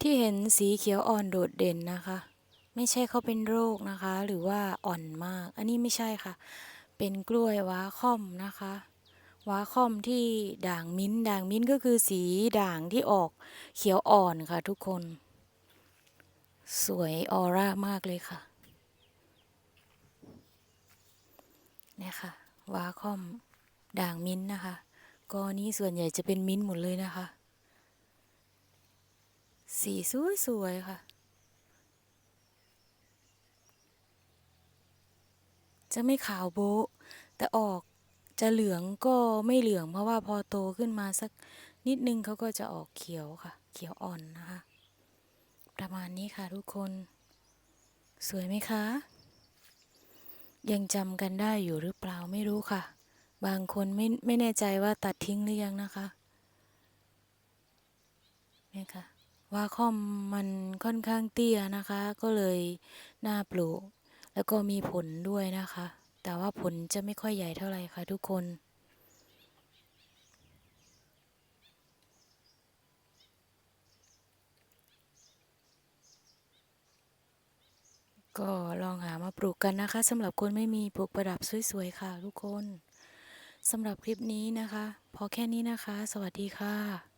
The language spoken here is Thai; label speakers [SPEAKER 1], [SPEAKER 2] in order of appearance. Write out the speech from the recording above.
[SPEAKER 1] ที่เห็นสีเขียวอ่อนโดดเด่นนะคะ ไม่ใช่เขาเป็นโรคนะคะ หรือว่าอ่อนมาก อันนี้ไม่ใช่ค่ะ เป็นกล้วยว้าค่อมนะคะว้าค่อมที่ด่างมิ้นด่างมิ้นก็คือสีด่างที่ออกเขียวอ่อนค่ะทุกคน สวยออร่ามากเลยค่ะเนี่ยค่ะว้าค่อมด่างมิ้นนะคะกอนี้ส่วนใหญ่จะเป็นมิ้นท์หมดเลยนะคะ สีสวยๆค่ะ จะไม่ขาวโบ๊ะแต่ออกจะเหลืองก็ไม่เหลือง เพราะว่าพอโตขึ้นมาสักนิดนึงเขาก็จะออกเขียวค่ะ เขียวอ่อนนะคะ ประมาณนี้ค่ะทุกคน สวยไหมคะ ยังจำกันได้อยู่หรือเปล่าไม่รู้ค่ะ บางคนไม่ไม่แน่ใจว่าตัดทิ้งหรือยังนะคะนี่ค่ะ ว่าคอมมันค่อนข้างเตี้ยนะคะ ก็เลยน่าปลูก แล้วก็มีผลด้วยนะคะ แต่ว่าผลจะไม่ค่อยใหญ่เท่าไหร่ค่ะทุกคนก็ลองหามาปลูกกันนะคะสำหรับคนไม่มีปลูกประดับสวยๆค่ะทุกคนสำหรับคลิปนี้นะคะ พอแค่นี้นะคะ สวัสดีค่ะ